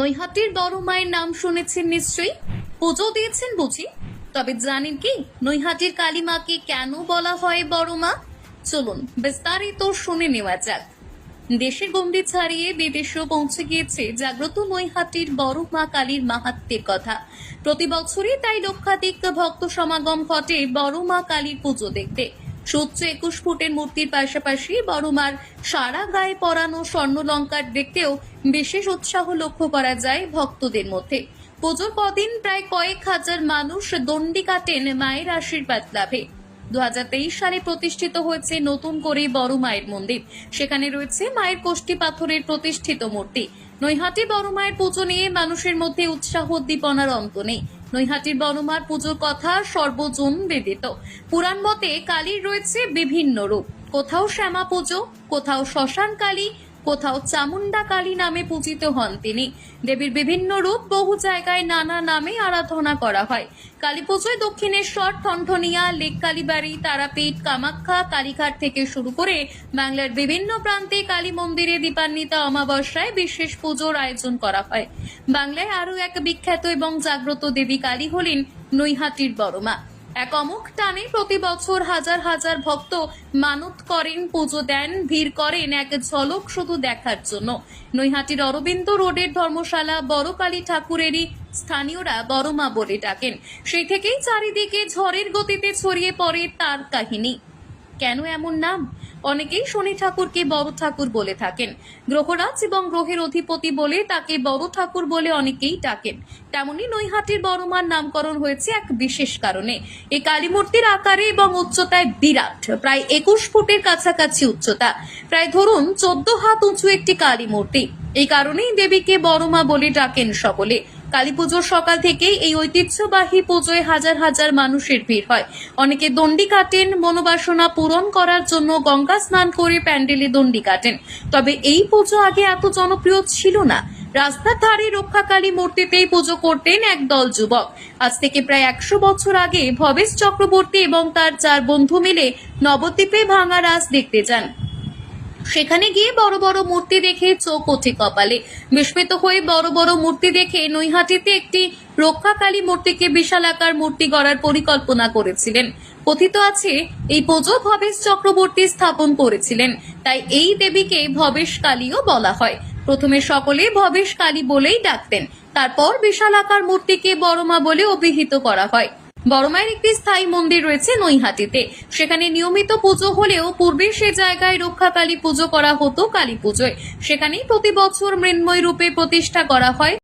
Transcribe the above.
নৈহাটির বড় মায়ের নাম শুনেছেন নিশ্চয়ই? পুজো দিয়েছেন বুঝি? তবে জানেন কি, নৈহাটির কালী মাকে কেন বলা হয় বড় মা? চলুন বিস্তারিত শুনে নেওয়া যাক। দেশের গণ্ডি ছাড়িয়ে বিদেশেও পৌঁছে গিয়েছে জাগ্রত নৈহাটির বড় মা কালীর মাহাত্মের কথা। প্রতি বছরই তাই লক্ষাধিক ভক্ত সমাগম ঘটে বড় মা কালীর পুজো দেখতে। সূর্য একুশ ফুটের মূর্তির পাশাপাশি বড় মার সারা গায়ে পরানো স্বর্ণলঙ্কার দেখতেও বিশেষ উৎসাহ লক্ষ্য করা যায় ভক্তদের মধ্যে। পুজোর কদিন প্রায় কয়েক হাজার মানুষ দণ্ডি কাটেন মায়ের আশীর্বাদ লাভে। দু হাজার তেইশ সালে প্রতিষ্ঠিত হয়েছে নতুন করে বড় মায়ের মন্দির। সেখানে রয়েছে মায়ের কোষ্ঠী পাথরের প্রতিষ্ঠিত মূর্তি। নৈহাটি বড় মায়ের পুজো নিয়ে মানুষের মধ্যে উৎসাহ উদ্দীপনার অন্ত নেই। নৈহাটির বনমার পুজোর কথা সর্বজন বেদিত। পুরাণ মতে কালীর রয়েছে বিভিন্ন রূপ। কোথাও শ্যামা পুজো, কোথাও শ্মশান কালী কোথাও চামুন্ডা কালী নামে পূজিত হন তিনি। দেবীর বিভিন্ন রূপ বহু জায়গায় নানা নামে আরাধনা করা হয়। কালী পুজোয় দক্ষিণেশ্বর, ঠনঠনিয়া, লেক কালীবাড়ি, তারাপীঠ, কামাখ্যা, কালীঘাট থেকে শুরু করে বাংলার বিভিন্ন প্রান্তে কালী মন্দিরে দীপান্বিতা অমাবস্যায় বিশেষ পুজোর আয়োজন করা হয়। বাংলায় আরও এক বিখ্যাত এবং জাগ্রত দেবী কালী হলেন নৈহাটির বড়মা। এক অমুক টানে প্রতি বছর হাজার হাজার ভক্ত মানত করেন, পুজো দেন, ভিড় করেন এক ঝলক শুধু দেখার জন্য। নৈহাটির অরবিন্দ রোডের ধর্মশালা বড় কালী ঠাকুরেরই স্থানীয়রা বড়মা বলে ডাকেন। সেই থেকেই চারিদিকে ঝড়ের গতিতে ছড়িয়ে পড়ে তার কাহিনী। কেন এমন নাম? অনেকেই শনি ঠাকুরকে বড় ঠাকুর বলে থাকেন। গ্রহরাজ এবং গ্রহের অধিপতি বলে তাকে বড় ঠাকুর বলে অনেকেই ডাকেন। তেমনি নৈহাটির বড়মার নামকরণ হয়েছে এক বিশেষ কারণে। এই কালী মূর্তির আকারে এবং উচ্চতায় বিরাট, প্রায় একুশ ফুটের কাছাকাছি উচ্চতা। প্রায় ধরুন চোদ্দ হাত উঁচু একটি কালী মূর্তি এই কারণেই দেবীকে বড়মা বলে ডাকেন সকলে। কালী পুজোর সকাল থেকেই এই ঐতিহ্যবাহী পুজোয় হাজার হাজার মানুষের ভিড় হয়। অনেকে দণ্ডি কাটেন, মনোবাসনা পূরণ করার জন্য গঙ্গা স্নান করে প্যান্ডেলে দণ্ডি কাটেন। তবে এই পুজো আগে এত জনপ্রিয় ছিল না। রাস্তার ধারে রক্ষাকালী মূর্তিতেই পুজো করতেন এক দল যুবক। আজ থেকে প্রায় একশো বছর আগে ভবেশ চক্রবর্তী এবং তার চার বন্ধু মিলে নবদ্বীপে ভাঙা রাস দেখতে যান। সেখানে গিয়ে বড় বড় মূর্তি দেখে চোখ ওঠে কপালে। বিস্মিত হয়ে বড় বড় মূর্তি দেখে নৈহাটিতে একটি রক্ষাকালী মূর্তিকে বিশাল আকার মূর্তি গড়ার পরিকল্পনা করেছিলেন। কথিত আছে, এই পুজো ভবেশ চক্রবর্তী স্থাপন করেছিলেন। তাই এই দেবীকে ভবেশ কালীও বলা হয়। প্রথমে সকলে ভবেশ কালী বলেই ডাকতেন। তারপর বিশাল আকার মূর্তিকে বড়মা বলে অভিহিত করা হয়। বড়মায়ের একটি স্থায়ী মন্দির রয়েছে নৈহাটিতে। সেখানে নিয়মিত পুজো হলেও পূর্বে সে জায়গায় রক্ষাকালী পুজো করা হতো কালী পুজোয়। সেখানেই প্রতি বছর মৃন্ময় রূপে প্রতিষ্ঠা করা হয়।